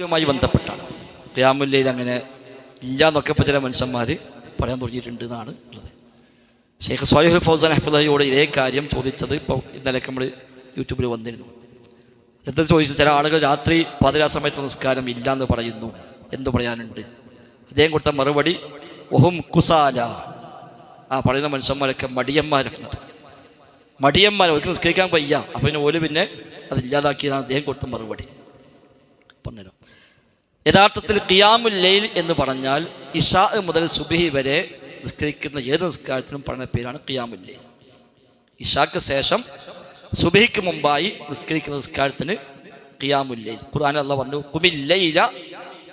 യുമായി ബന്ധപ്പെട്ടാണ്. ഖിയാമുല്ലയിൽ അങ്ങനെ ഇല്ല എന്നൊക്കെ ഇപ്പോൾ ചില മനുഷ്യന്മാർ പറയാൻ തുടങ്ങിയിട്ടുണ്ട് എന്നാണ് ഉള്ളത്. ഷെയ്ഖ് സ്വാലിഹുൽ ഫൗസാൻ ഹഫിദയോട് ഇതേ കാര്യം ചോദിച്ചത് ഇപ്പോൾ ഇന്നലെയൊക്കെ നമ്മൾ യൂട്യൂബിൽ വന്നിരുന്നു. എന്താ ചോദിച്ചത്? ചില ആളുകൾ രാത്രി പാതിരാ സമയത്ത് നിസ്കാരം ഇല്ല എന്ന് പറയുന്നു. എന്ത് പറയാനുണ്ട്? അദ്ദേഹം കൊടുത്ത മറുപടി ഒഹും കുസാല. ആ പറയുന്ന മനുഷ്യന്മാരൊക്കെ മടിയന്മാരാണ്. മടിയന്മാർ അവർക്ക് നിസ്കരിക്കാൻ വയ്യ. അപ്പം പിന്നെ ഓൽ പിന്നെ അത് ഇല്ലാതാക്കിയതാണ് അദ്ദേഹം കൊടുത്ത മറുപടി. പറഞ്ഞുതരാം. യഥാർത്ഥത്തിൽ ഖിയാമുൽ ലൈൽ എന്ന് പറഞ്ഞാൽ ഇഷാ മുതൽ സുബിഹി വരെ നിസ്കരിക്കുന്ന ഏത് നിസ്കാരത്തിനും പറഞ്ഞ പേരാണ് ഖിയാമുൽ ലൈൽ. ഇഷാക്ക് ശേഷം സുബഹിക്ക് മുമ്പായി നിസ്കരിക്കുന്ന നിസ്കാരത്തിന് ഖിയാമുൽ ലൈൽ. ഖുർആൻ അല്ല പറഞ്ഞു കുമില്ലൈല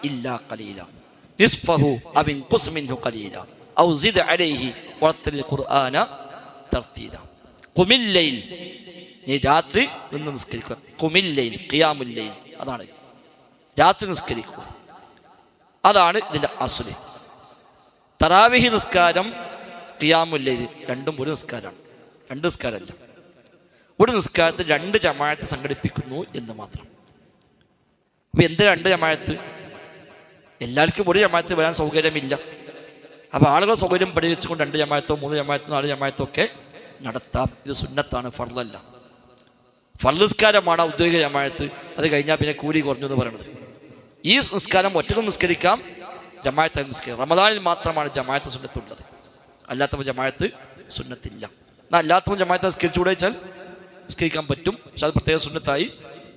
ഇല്ലാ ഖലീല നിസ്ഫഹു അബിൻ കുസ്മിൻഹു ഖലീല ഔ സിദ് അലൈഹി വളത്തിൽ ഖുർആന തർത്തീല. കുമില്ലൈൽ ലൈൽ നീ രാത്രി നിന്ന് നിസ്കരിക്കുക. കുമില്ലൈൽ ഖിയാമുൽ ലൈൽ അതാണ് രാത്രി നിസ്കരിക്കുക. അതാണ് ഇതിന്റെ അസുലി. തറാവിഹി നിസ്കാരം ഖിയാമുല്ലയിൽ രണ്ടും ഒരു നിസ്കാരമാണ്. രണ്ട് നിസ്കാരമല്ല. ഒരു നിസ്കാരത്തിൽ രണ്ട് ജമാഴത്ത് സംഘടിപ്പിക്കുന്നു എന്ന് മാത്രം. അപ്പം എന്ത് രണ്ട് ജമാഴത്ത് എല്ലാവർക്കും ഒരു ജമാഴത്ത് വരാൻ സൗകര്യമില്ല. അപ്പോൾ ആളുകളെ സൗകര്യം പഠിപ്പിച്ചുകൊണ്ട് രണ്ട് ജമാഴത്തോ മൂന്ന് ജമാഴത്തോ നാല് ജമാഴത്തോ ഒക്കെ നടത്താം. ഇത് സുന്നത്താണ് ഫർദല്ല. നിസ്കാരമാണ് ഔദ്യോഗിക ജമാഴത്ത് അത് കഴിഞ്ഞാൽ പിന്നെ കൂലി കുറഞ്ഞു എന്ന് പറയുന്നത്. ഈ നിസ്കാരം ഒറ്റക്കും നിസ്കരിക്കാം ജമായത്ത് നിസ്കരിക്കാം. റമദാനിൽ മാത്രമാണ് ജമായത്ത് സുന്നത്തുള്ളത്. അല്ലാത്തപ്പോൾ ജമായത്ത് സുന്നത്തില്ല. എന്നാൽ അല്ലാത്തപ്പോൾ ജമായത്ത് നിസ്കരിച്ചുകൂടെ വെച്ചാൽ നിസ്കരിക്കാൻ പറ്റും പക്ഷെ അത് പ്രത്യേക സുന്നത്തായി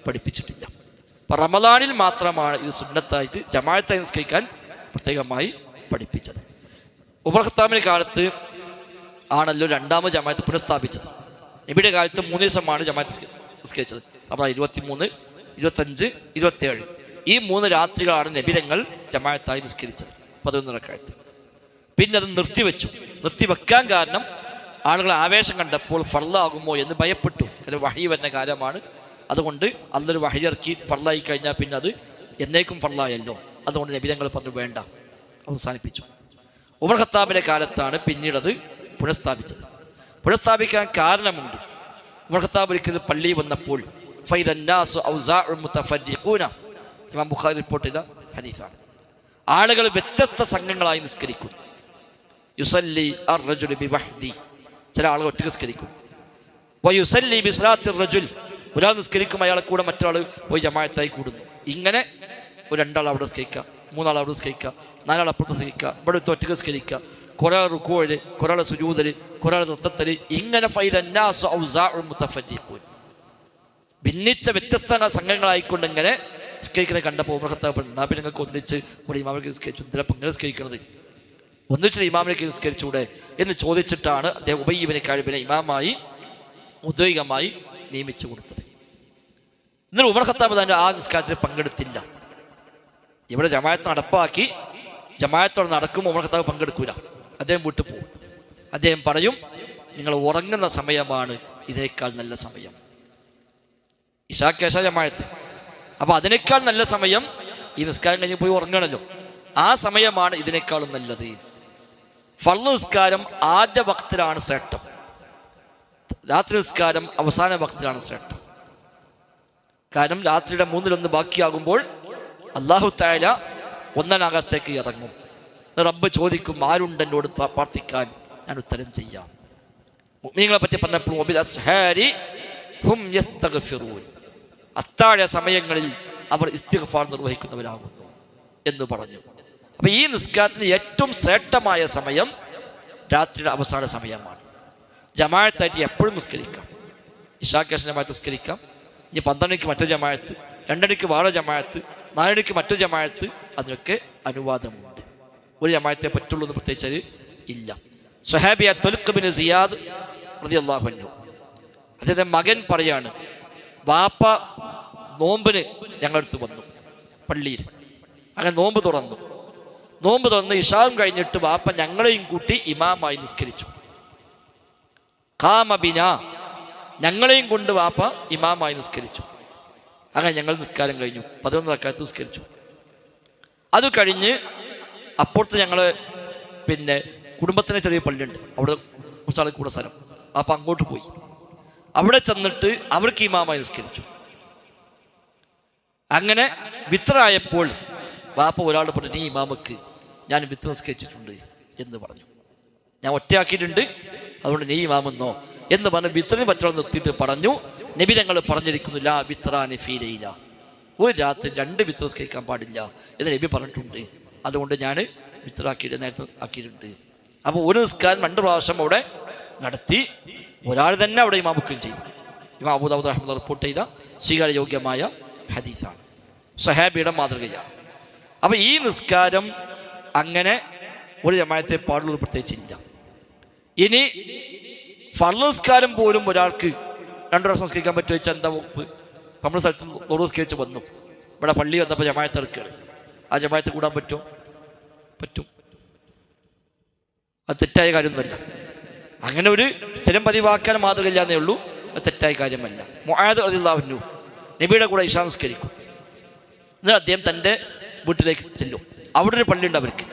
പഠിപ്പിച്ചിട്ടില്ല. അപ്പം റമദാനിൽ മാത്രമാണ് ഇത് സുന്നത്തായിട്ട് ജമായത്തായി നിസ്കരിക്കാൻ പ്രത്യേകമായി പഠിപ്പിച്ചത്. ഉപർഹത്താമിന്റെ കാലത്ത് ആണല്ലോ രണ്ടാമത് ജമായത്ത് പുനഃസ്ഥാപിച്ചത്. നബിയുടെ കാലത്ത് മൂന്ന് ദിവസമാണ് ജമായത്ത് നിസ്കരിച്ചത്. അപ്പോൾ ഇരുപത്തി മൂന്ന് ഇരുപത്തഞ്ച് ഇരുപത്തേഴ്. ഈ മൂന്ന് രാത്രികളാണ് നബിതങ്ങൾ ജമായത്തായി നിസ്കരിച്ചത്. പതിനൊന്ന് റക്കായത്ത്. പിന്നെ അത് നിർത്തിവെച്ചു. നിർത്തിവെക്കാൻ കാരണം ആളുകൾ ആവേശം കണ്ടപ്പോൾ ഫർലാകുമോ എന്ന് ഭയപ്പെട്ടു. കാരണം വഹി വരുന്ന കാലമാണ് അതുകൊണ്ട് അന്നൊരു വഹി ഇറക്കി ഫർലായി കഴിഞ്ഞാൽ പിന്നെ അത് എന്നേക്കും ഫർലായല്ലോ അതുകൊണ്ട് നബിതങ്ങൾ പറഞ്ഞു വേണ്ട. അവസാനിപ്പിച്ചു. ഉമർ ഖത്താബിന്റെ കാലത്താണ് പിന്നീട് അത് പുനഃസ്ഥാപിച്ചത്. പുനഃസ്ഥാപിക്കാൻ കാരണമുണ്ട്. ഉമർ ഖത്താബ് ഒരിക്കൽ പള്ളി വന്നപ്പോൾ ഫൈദന്നാസു ഔസാ മുതഫരിഖൂന ഇമാം ബുഖാരി റിപ്പോർട്ട് ചെയ്ത ഹദീസാണ്. ആളുകൾ വ്യത്യസ്ത സംഘങ്ങളായി നിസ്കരിക്കുന്നു യുസല്ലി അർ റജുൽ ബി വഹ്ദി ചില ആളുകൾ ഒറ്റ നിസ്കരിക്കും. വയുസല്ലി ബി സ്വലാത്തി റജുൽ ഒരാൾ നിസ്കരിക്കും അയാളെ കൂടെ മറ്റൊരാൾ പോയി ജമായത്തായി കൂടുന്നു. ഇങ്ങനെ ഒരു രണ്ടാൾ അവിടെ നിസ്കരിക്കുക മൂന്നാൾ അവിടെ നിസ്കരിക്കുക നാലാൾ അപ്പുറത്ത് നിസ്കരിക്കുക ഇവിടെ ഒറ്റ നിസ്കരിക്കുക. കുറേ റുക്കോഴ് കുറേ സുജൂതൽ കുറേ നൃത്തത്തൽ. ഇങ്ങനെ മുതഫരിഖൂൻ ഭിന്നിച്ച വ്യത്യസ്ത സംഘങ്ങളായിക്കൊണ്ട് ഇങ്ങനെ നിസ്കരിക്കുന്നത് കണ്ടപ്പോൾ ഉമർ ഖത്താബ് എന്നാ നിങ്ങൾക്ക് ഒന്നിച്ച് ഒരു ഇമാമിലേക്ക് നിസ്കരിച്ചു. എന്തിനപ്പം ഇങ്ങനെ നിസ്കരിക്കുന്നത് ഒന്നിച്ച് ഇമാമിലേക്ക് നിസ്കരിച്ചൂടെ? എന്ന് ചോദിച്ചിട്ടാണ് അദ്ദേഹം ഉബയ്യബിനെ കഴിവിനെ ഇമാമായി ഔദ്യോഗികമായി നിയമിച്ചു കൊടുത്തത്. എന്നാൽ ഉമർ ഖത്താബ് തന്നെ ആ നിസ്കാരത്തിൽ പങ്കെടുത്തില്ല. ഇവിടെ ജമായത്ത് നടപ്പാക്കി ജമായത്തോടെ നടക്കുമ്പോൾ ഉമർ ഖത്താബ് പങ്കെടുക്കൂല. അദ്ദേഹം വീട്ടിൽ പോകും. അദ്ദേഹം പറയും നിങ്ങൾ ഉറങ്ങുന്ന സമയമാണ് ഇതിനേക്കാൾ നല്ല സമയം. ഇഷാക്കേശ ജമായത്ത് അപ്പോൾ അതിനേക്കാൾ നല്ല സമയം ഈ നിസ്കാരം കഴിഞ്ഞ് പോയി ഉറങ്ങണമല്ലോ ആ സമയമാണ് ഇതിനേക്കാളും നല്ലത്. ഫള്ളു നിസ്കാരം ആദ്യ ഭക്തരാണ് ശ്രേഷ്ഠം. രാത്രി നിസ്കാരം അവസാന ഭക്തരാണ് ശ്രേഷ്ഠം. കാരണം രാത്രിയുടെ മൂന്നിലൊന്ന് ബാക്കിയാകുമ്പോൾ അള്ളാഹു തായാല ഒന്നാം ആകാശത്തേക്ക് ഇറങ്ങും. റബ്ബ് ചോദിക്കും ആരുണ്ട് എന്നോട് പ്രാർത്ഥിക്കാൻ ഞാൻ ഉത്തരം ചെയ്യാം. നിങ്ങളെ പറ്റി പറഞ്ഞപ്പോൾ അത്താഴ സമയങ്ങളിൽ അവർ ഇസ്തിഗ്ഫാർ നിർവഹിക്കുന്നവരാകുന്നു എന്ന് പറഞ്ഞു. അപ്പൊ ഈ നിസ്കാരത്തിന് ഏറ്റവും ശ്രേഷ്ഠമായ സമയം രാത്രിയുടെ അവസാന സമയമാണ്. ജമാഴത്തായിട്ട് എപ്പോഴും നിസ്കരിക്കാം. ഇഷാക്കേഷൻ ജമായത്ത് നിസ്കരിക്കാം. ഇനി പന്ത്രണ്ടിക്ക് മറ്റൊരു ജമാഴത്ത് രണ്ടണിക്ക് വേറെ ജമാഴത്ത് നാലണിക്ക് മറ്റൊരു ജമാഴത്ത് അതിനൊക്കെ അനുവാദമുണ്ട്. ഒരു ജമാഴത്തെ പറ്റുള്ളൂ എന്ന് പ്രത്യേകിച്ച് ഇല്ല. സുഹാബിയ സിയാദ് പ്രതി അള്ളാഹു അദ്ദേഹത്തെ മകൻ പറയാണ് വാപ്പ നോമ്പിന് ഞങ്ങളടുത്ത് വന്നു പള്ളിയിൽ. അങ്ങനെ നോമ്പ് തുറന്നു. നോമ്പ് തുറന്ന് ഇഷാവും കഴിഞ്ഞിട്ട് വാപ്പ ഞങ്ങളെയും കൂട്ടി ഇമാമായി നിസ്കരിച്ചു. കാമബിന ഞങ്ങളെയും കൊണ്ട് വാപ്പ ഇമാമായി നിസ്കരിച്ചു. അങ്ങനെ ഞങ്ങൾ നിസ്കാരം കഴിഞ്ഞു പതിനൊന്ന് റക്കാത്ത് നിസ്കരിച്ചു. അത് കഴിഞ്ഞ് അപ്പുറത്ത് ഞങ്ങൾ പിന്നെ കുടുംബത്തിന് ചെറിയ പള്ളിയുണ്ട്. അവിടെ കുറച്ചാൾ കൂടെ സ്ഥലം. അപ്പം അങ്ങോട്ട് പോയി. അവിടെ ചെന്നിട്ട് അവർക്ക് ഇമാമായി നിസ്കരിച്ചു. അങ്ങനെ വിത്രായപ്പോൾ വാപ്പ ഒരാൾ പറഞ്ഞു നീ ഇമാമക്ക് ഞാൻ വിത്ത് നിസ്കരിച്ചിട്ടുണ്ട് എന്ന് പറഞ്ഞു. ഞാൻ ഒറ്റയാക്കിയിട്ടുണ്ട് അതുകൊണ്ട് നീ ഇമാമെന്നോ എന്ന് പറഞ്ഞ് വിത്തിന് പറ്റുള്ള നിർത്തിയിട്ട് പറഞ്ഞു. നബി പറഞ്ഞിരിക്കുന്നില്ല വിത്രാനെ ഫീലയില്ല ഒരു രാത്രി രണ്ട് വിത്ത് നിസ്കരിക്കാൻ പാടില്ല എന്ന് നബി പറഞ്ഞിട്ടുണ്ട്. അതുകൊണ്ട് ഞാൻ വിത്രാക്കിയിട്ട് നേരത്തെ ആക്കിയിട്ടുണ്ട്. അപ്പോൾ ഒരു നിസ്കാരം രണ്ട് പ്രാവശ്യം അവിടെ നടത്തി. ഒരാൾ തന്നെ അവിടെ ഇമാമുക്കുകയും ചെയ്തു. ഇമാം അബൂദാബുദ് അഹമ്മദ് റിപ്പോർട്ട് ചെയ്ത സ്വീകാര്യയോഗ്യമായ ഹദീസാണ്. സഹാബിയുടെ മാതൃകയാണ്. അപ്പം ഈ നിസ്കാരം അങ്ങനെ ഒരു ജമായത്തെ പാടുള്ളത് പ്രത്യേകിച്ചില്ല. ഇനി ഫർൾ നിസ്കാരം പോലും ഒരാൾക്ക് രണ്ടു പ്രാവശ്യം നിസ്കരിക്കാൻ പറ്റുമോ വെച്ചാൽ എന്താ വകുപ്പ് നമ്മുടെ സ്ഥലത്ത് നൂറ് നിസ്കരിച്ച് വന്നു. ഇവിടെ പള്ളി വന്നപ്പോൾ ജമായത്ത് എടുക്കുകയാണ്. ആ ജമായത്ത് കൂടാൻ പറ്റുമോ? പറ്റും. അത് തെറ്റായ കാര്യമൊന്നുമല്ല. അങ്ങനെ ഒരു സ്ഥിരം പതിവാക്കാൻ മാതൃകയില്ലാന്നേ ഉള്ളൂ. അത് തെറ്റായ കാര്യമല്ല. മുആദ് അതില്ലാവുന്നു നബിയുടെ കൂടെ ഇഷാ എന്നിട്ട് അദ്ദേഹം തന്റെ വീട്ടിലേക്ക് ചെല്ലും. അവിടെ ഒരു പള്ളിയുണ്ട് അവർക്ക്.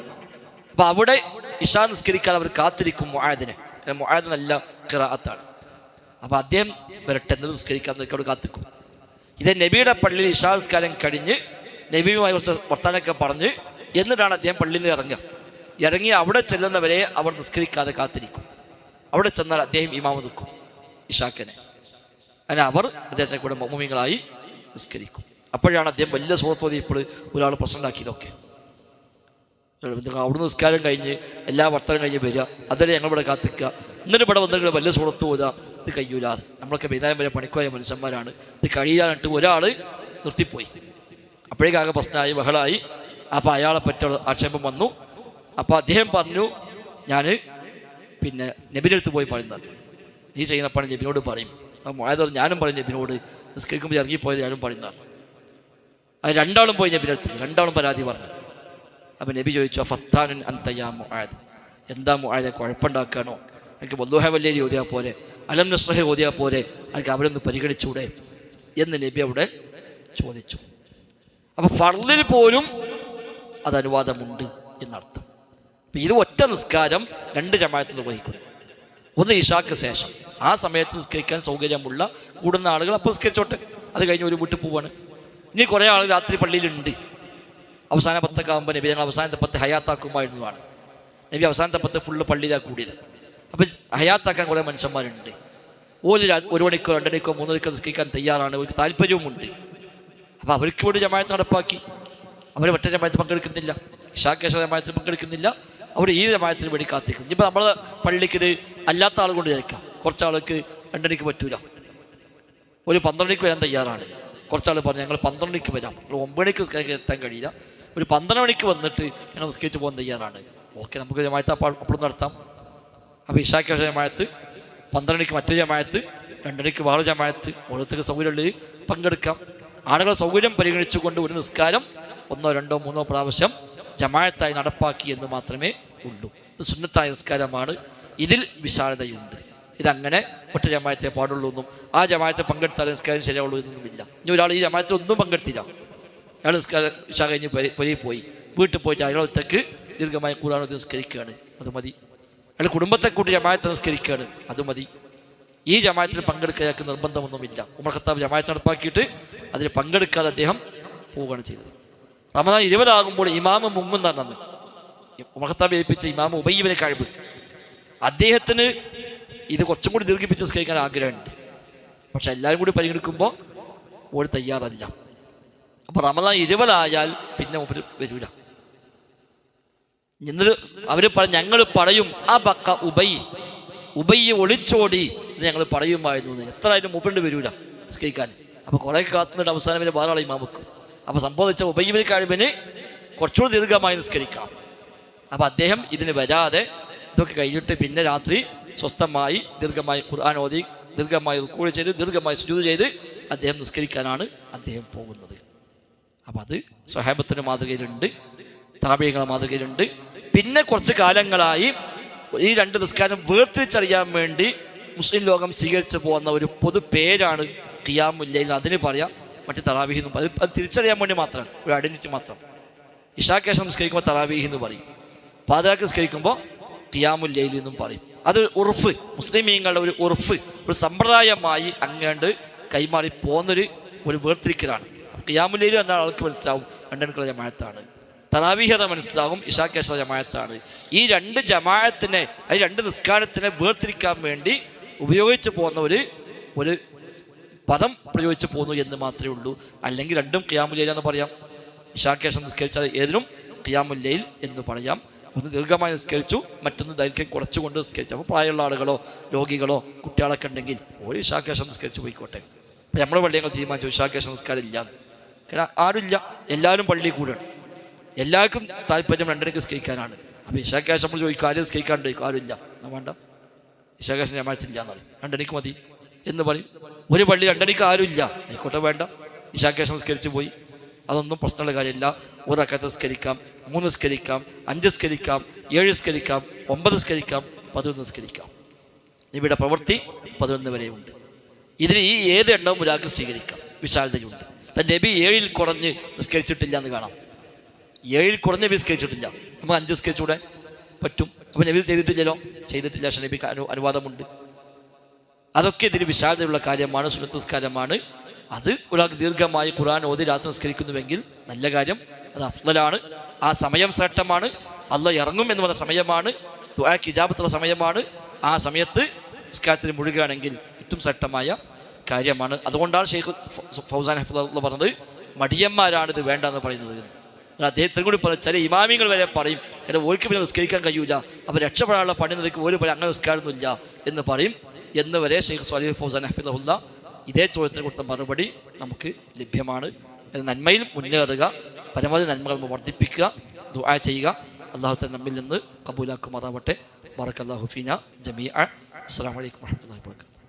അപ്പോൾ അവിടെ ഇഷാ നിസ്കരിക്കാൻ അവർ കാത്തിരിക്കും മുആദിനെ. കാരണം നല്ല കിറാത്താണ് അപ്പോൾ അദ്ദേഹം വരട്ടെ എന്നിട്ട് നിസ്കരിക്കാൻ അവിടെ കാത്തിക്കും ഇത് നബിയുടെ പള്ളിയിൽ ഇഷാ നിസ്കാരം കഴിഞ്ഞ് നബിയുമായി കുറച്ച് വർത്താനൊക്കെ പറഞ്ഞ് എന്നിട്ടാണ് അദ്ദേഹം പള്ളിയിൽ നിന്ന് ഇറങ്ങുക. ഇറങ്ങി അവിടെ ചെല്ലുന്നവരെ അവർ നിസ്കരിക്കാതെ കാത്തിരിക്കും. അവിടെ ചെന്നാൽ അദ്ദേഹം ഇമാമ നിൽക്കും ഇഷാക്കനെ. അങ്ങനെ അവർ അദ്ദേഹത്തെ കൂടെ മമ്മിങ്ങളായി നിസ്കരിക്കും. അപ്പോഴാണ് അദ്ദേഹം വലിയ സുഹൃത്തോതി ഇപ്പോൾ ഒരാൾ പ്രശ്നമുണ്ടാക്കിയതൊക്കെ. അവിടുന്ന് നിസ്കാരം കഴിഞ്ഞ് എല്ലാ വർത്തനം കഴിഞ്ഞ് വരിക അതുവരെ ഞങ്ങളിവിടെ കാത്തിക്കുക എന്നിട്ട് ഇവിടെ വന്നിട്ട് വലിയ സുഹൃത്ത് പോതാ ഇത് കയ്യൂലാതെ നമ്മളൊക്കെ വൈകുന്നേരം വരെ പണിക്കുവായ മനുഷ്യന്മാരാണ്. ഇത് കഴിയാനിട്ട് ഒരാൾ നിർത്തിപ്പോയി. അപ്പോഴേക്കാകെ പ്രശ്നമായി ബഹളായി അപ്പോൾ അയാളെ പറ്റുള്ള ആക്ഷേപം വന്നു. അപ്പോൾ അദ്ദേഹം പറഞ്ഞു ഞാൻ പിന്നെ നബിന്റെ അടുത്ത് പോയി പറയുന്നത്. നീ ചെയ്യുന്ന പണി നബിനോട് പറയും. അപ്പോൾ മുഴയത് ഞാനും പറയും നബിനോട്. നിസ്കരിക്കുമ്പോൾ ഇറങ്ങിപ്പോയത് ഞാനും പറയുന്നതാണ് അത് രണ്ടാളും പോയി നബിന്റെ അടുത്ത്. രണ്ടാളും പരാതി പറഞ്ഞു. അപ്പം നബി ചോദിച്ചു ഫത്താനുൻ അന്തയാ മുആദ് എന്താ മുആദെ കുഴപ്പമുണ്ടാക്കുകയാണോ എനിക്ക് വല്ലോഹ വല്ലേരി ഓതിയാൽ പോലെ അലം നസ്രഹ ഓതിയാൽ പോലെ എനിക്ക് അവരൊന്ന് പരിഗണിച്ചൂടെ? എന്ന് നബി അവിടെ ചോദിച്ചു. അപ്പം ഫർലിൽ പോലും അത് അനുവാദമുണ്ട് എന്നർത്ഥം. ഇത് ഒറ്റ നിസ്കാരം രണ്ട് ജമാഅത്ത് നിർവഹിക്കുന്നു. ഒന്ന് ഇഷാക്ക് ശേഷം. ആ സമയത്ത് നിസ്കരിക്കാൻ സൗകര്യമുള്ള കൂടുന്ന ആളുകൾ അപ്പോൾ നിസ്കരിച്ചോട്ടെ. അത് കഴിഞ്ഞ് ഒരു വീട്ടിൽ പോവാണ്. ഇനി കുറേ ആൾ രാത്രി പള്ളിയിലുണ്ട്. അവസാന പത്തൊക്കെ ആകുമ്പോൾ നബി ഞങ്ങൾ അവസാനത്തെ പത്ത് ഹയാത്താക്കുമായിരുന്നതാണ്. നബി അവസാനത്തെ പത്ത് ഫുള്ള് പള്ളിയിലാണ് കൂടിയത്. അപ്പം ഹയാത്താക്കാൻ കുറേ മനുഷ്യന്മാരുണ്ട്. ഒരു ഒരു മണിക്കോ രണ്ടണിക്കോ മൂന്ന് മണിക്കോ നിസ്കരിക്കാൻ തയ്യാറാണ്. അവർക്ക് താല്പര്യവുമുണ്ട്. അപ്പോൾ അവർക്ക് വേണ്ടി ജമായത്ത് നടപ്പാക്കി. അവർ ഒറ്റ ജമായത്ത് പങ്കെടുക്കുന്നില്ല. ഇഷാക്കേശ ജമായത്ത് പങ്കെടുക്കുന്നില്ല. അവർ ഈ ജമായത്തിന് വേണ്ടി കാത്തിക്കും ഇപ്പം നമ്മൾ പള്ളിക്ക് ഇത് അല്ലാത്ത ആൾ കൊണ്ട് ജയിക്കാം കുറച്ച് ആൾക്ക് രണ്ടണിക്ക് പറ്റൂല. ഒരു പന്ത്രണ്ടിക്ക് വരാൻ തയ്യാറാണ്. കുറച്ചാൾ പറഞ്ഞു ഞങ്ങൾ പന്ത്രണ്ടിക്ക് വരാം. ഒരു ഒമ്പത് മണിക്ക് നിസ്കരിക്കാൻ എത്താൻ കഴിയില്ല. ഒരു പന്ത്രണ്ട് മണിക്ക് വന്നിട്ട് ഞങ്ങൾ നിസ്കരിച്ച് പോകാൻ തയ്യാറാണ്. ഓക്കെ നമുക്ക് ജമായത്ത് അപ്പോൾ അപ്പോഴും നടത്താം. അപ്പോൾ ഇഷാക്ക് ജമായത്ത് പന്ത്രണ്ടിക്ക് മറ്റൊരു ജമായത്ത് രണ്ടരയ്ക്ക് വേറെ ജമായത്ത് ഓരോരുത്തർക്ക് സൗകര്യമുള്ളത് പങ്കെടുക്കാം. ആളുകളെ സൗകര്യം പരിഗണിച്ചുകൊണ്ട് ഒരു നിസ്കാരം ഒന്നോ രണ്ടോ മൂന്നോ പ്രാവശ്യം ജമായത്തായി നടപ്പാക്കി എന്ന് മാത്രമേ ഉള്ളൂ. ഇത് സുന്നത്തായ നിസ്കാരമാണ്. ഇതിൽ വിശാലതയുണ്ട്. ഇതങ്ങനെ ഒറ്റ ജമായത്തെ പാടുള്ളൂ എന്നും ആ ജമായത്തെ പങ്കെടുത്താൽ നിസ്കാരം ശരിയാവുള്ളൂ എന്നൊന്നുമില്ല ഇനി ഒരാൾ ഈ ജമായത്തിൽ ഒന്നും പങ്കെടുത്തില്ല. അയാൾ നിസ്കാരം ഇഷ കഴിഞ്ഞ് പരി- പോയി. വീട്ടിൽ പോയിട്ട് അയാൾ ഒറ്റയ്ക്ക് ദീർഘമായി കൂടാണ് നിസ്കരിക്കുകയാണ്. അത് മതി. അയാൾ കുടുംബത്തെ കൂട്ടി ജമായത്ത് നിസ്കരിക്കുകയാണ്. അത് മതി. ഈ ജമായത്തിൽ പങ്കെടുക്കാൻ അയാൾക്ക് നിർബന്ധമൊന്നുമില്ല. ഉമർ ഖത്താബ് ജമായത്ത് നടപ്പാക്കിയിട്ട് അതിൽ പങ്കെടുക്കാതെ അദ്ദേഹം പോവുകയാണ് ചെയ്തത്. റമദാൻ ഇരുപതാകുമ്പോൾ ഇമാമ് നടന്ന് മഹത്താബ് ഏൽപ്പിച്ച ഇമാമ് ഉബയ്യബിനെ കഴിവ്. അദ്ദേഹത്തിന് ഇത് കുറച്ചും കൂടി ദീർഘിപ്പിച്ച് നിസ്കരിക്കാൻ ആഗ്രഹമുണ്ട്. പക്ഷെ എല്ലാവരും കൂടി പരിഗണിക്കുമ്പോൾ ഒരു തയ്യാറല്ല. അപ്പോൾ റമദാൻ ഇരുപതായാൽ പിന്നെ ഒരു വരൂല. എന്നിട്ട് അവർ പറ ഞങ്ങൾ പറയും ആ ബക്ക ഉബൈ ഉബയ്യെ ഒളിച്ചോടി എന്ന് ഞങ്ങൾ പറയുമായിരുന്നു. എത്ര ആയാലും മൂപ്പണ്ട് വരൂല നിസ്കരിക്കാൻ. അപ്പോൾ കുറേ കാത്തുനിന്നിട്ട് അവസാനം വരെ ബാലാളി ഇമാമുക്കും അപ്പോൾ സംഭവിച്ച ഉബയ്യബിന് കഴിവിന് കുറച്ചുകൂടി ദീർഘമായി നിസ്കരിക്കാം. അപ്പോൾ അദ്ദേഹം ഇതിന് വരാതെ ഇതൊക്കെ കഴിഞ്ഞിട്ട് പിന്നെ രാത്രി സ്വസ്ഥമായി ദീർഘമായി ഖുർആൻ ഓതി ദീർഘമായി റുക്കൂടി ചെയ്ത് ദീർഘമായി സുജൂത് ചെയ്ത് അദ്ദേഹം നിസ്കരിക്കാനാണ് അദ്ദേഹം പോകുന്നത്. അപ്പം അത് സ്വഹാബത്തിന്റെ മാതൃകയിലുണ്ട് താപീയങ്ങളുടെ മാതൃകയിലുണ്ട്. പിന്നെ കുറച്ച് കാലങ്ങളായി ഈ രണ്ട് നിസ്കാരം വേർതിരിച്ചറിയാൻ വേണ്ടി മുസ്ലിം ലോകം സ്വീകരിച്ചു പോകുന്ന ഒരു പൊതു പേരാണ് ഖിയാമുല്ലയിൽ. അതിന് പറയാം മറ്റു തറാവീഹ് എന്നും അത് അത് തിരിച്ചറിയാൻ വേണ്ടി മാത്രമാണ് ഒരു ഐഡന്റിറ്റി മാത്രം. ഇഷാക്കേശം സംസ്കരിക്കുമ്പോൾ തറാവീഹ് എന്ന് പറയും. പാതിരാക്ക് നിസ്കരിക്കുമ്പോൾ ലൈലി എന്നും പറയും. അത് ഉറുഫ് മുസ്ലിമീങ്ങളുടെ ഒരു ഉറുഫ് ഒരു സമ്പ്രദായമായി അങ്ങാണ്ട് കൈമാറി പോകുന്നൊരു ഒരു വേർതിരിക്കലാണ്. ഖിയാമുൽ ലൈലി എന്ന ആൾക്ക് മനസ്സിലാവും രണ്ടെണ്ണക്കുള്ള ജമായത്താണ് തറാവിഹിയുടെ മനസ്സിലാവും ഇഷാക്കേശ ജമായത്താണ് ഈ രണ്ട് ജമായത്തിനെ ഈ രണ്ട് നിസ്കാരത്തിനെ വേർതിരിക്കാൻ വേണ്ടി ഉപയോഗിച്ച് പോകുന്ന ഒരു ഒരു പദം പ്രയോഗിച്ച് പോകുന്നു എന്ന് മാത്രമേ ഉള്ളൂ. അല്ലെങ്കിൽ രണ്ടും ഖിയാമുല്ലയിൽ എന്ന് പറയാം. ഇഷാക്കേഷം നിസ്കരിച്ചാൽ ഏതിനും ഖിയാമുല്ലയിൽ എന്ന് പറയാം. ഒന്ന് ദീർഘമായി നിസ്കരിച്ചു മറ്റൊന്ന് ദൈർഘ്യം കുറച്ചുകൊണ്ട് നിസ്കരിച്ചു. അപ്പോൾ പ്രായമുള്ള ആളുകളോ രോഗികളോ കുട്ടികളൊക്കെ ഉണ്ടെങ്കിൽ ഒരു ഇഷാക്കേഷം നിസ്കരിച്ച് പോയിക്കോട്ടെ. അപ്പം നമ്മുടെ പള്ളികൾ തീരുമാനിച്ചു ഇഷാക്കേഷം നിസ്കാരം ഇല്ല കാരണം ആരുമില്ല എല്ലാവരും പള്ളി കൂടെയാണ്. എല്ലാവർക്കും താല്പര്യം രണ്ടരക്ക് സ്കേക്കാനാണ് അപ്പോൾ ഇഷാക്കേഷം നമ്മൾ ചോദിക്കും ആരും നിസ്കരിക്കാണ്ട് ചോദിക്കും ആരുമില്ല വേണ്ട. ഇഷാക്കേശം ഞാൻ മാറ്റില്ല എന്നാണ് രണ്ടണിക്ക് മതി. എന്ന് പറയും. ഒരു പള്ളി രണ്ടടിക്ക് ആരുമില്ല ആയിക്കോട്ടെ വേണ്ട. ഇഷാക്കെ സംസ്കരിച്ച് പോയി. അതൊന്നും പ്രശ്നമുള്ള കാര്യമില്ല. ഒരക്കത്ത് നിസ്കരിക്കാം മൂന്ന് നിസ്കരിക്കാം അഞ്ച് നിസ്കരിക്കാം ഏഴ് നിസ്കരിക്കാം ഒമ്പത് നിസ്കരിക്കാം പതിനൊന്ന് നിസ്കരിക്കാം. ഇവിടെ പ്രവൃത്തി പതിനൊന്ന് വരെ ഉണ്ട്. ഇതിന് ഈ ഏത് എണ്ണവും ഒരാൾക്ക് സ്വീകരിക്കാം. വിശാലതയുണ്ട്. തന്റെ നബി ഏഴിൽ കുറഞ്ഞ് നിസ്കരിച്ചിട്ടില്ല എന്ന് കാണാം. ഏഴിൽ കുറഞ്ഞ നബി സ്കരിച്ചിട്ടില്ല നമുക്ക് അഞ്ച് സ്കരിച്ചൂടെ പറ്റും. അപ്പം നബി ചെയ്തിട്ടില്ലല്ലോ? ചെയ്തിട്ടില്ല. പക്ഷേ നബിക്ക് അനു അനുവാദമുണ്ട്. അതൊക്കെ ഇതിന് വിശാലതയുള്ള കാര്യമാണ് സുനസ്കാരമാണ് നിസ്കാരമാണ് അത് ഒരാൾക്ക് ദീർഘമായി ഖുർആൻ ഓതി രാത്രി നിസ്കരിക്കുന്നുവെങ്കിൽ നല്ല കാര്യം അത് അഫ്സലാണ് ആ സമയം ശ്രേഷ്ഠമാണ്. അല്ല ഇറങ്ങും എന്ന് പറഞ്ഞ സമയമാണ്. ദുആക്ക് ഇജാബത്തുള്ള സമയമാണ്. ആ സമയത്ത് നിസ്കാരത്തിന് മുഴുകുകയാണെങ്കിൽ ഏറ്റവും ശ്രേഷ്ഠമായ കാര്യമാണ്. അതുകൊണ്ടാണ് ഷെയ്ഖ് ഫൗസാൻ ഹഫ്ദുള്ള പറഞ്ഞത് മടിയന്മാരാണ് ഇത് പറയുന്നത് എന്ന്. എന്നാൽ അദ്ദേഹത്തിന് കൂടി പറയും ചില ഇമാമികൾ വരെ പറയും കാരണം ഓർക്ക് നിസ്കരിക്കാൻ കഴിയൂല. അപ്പം രക്ഷപ്പെടാനുള്ള പണി നിൽക്കും ഒരു പണി അങ്ങനെ നിസ്കാരമൊന്നുമില്ല എന്ന് പറയും. എന്ന് വരെ ഷെയ്ഖ് സ്വാലി ഫൗസാൻ ഹഫിദുല്ല ഇതേ ചോദ്യത്തിന് കൊടുത്ത മറുപടി നമുക്ക് ലഭ്യമാണ്. നന്മയിൽ മുന്നേറുക പരമാവധി നന്മകൾ വർദ്ധിപ്പിക്കുക ദുആ ചെയ്യുക. അള്ളാഹു തന്നെ നമ്മിൽ നിന്ന് കബൂലാക്കുമാറാവട്ടെ. ബറക്കല്ലാഹു ഫീന ജമീഅ. അസ്സലാമു അലൈക്കും വറഹ്മത്തുള്ളാഹി വബറകാതുഹു.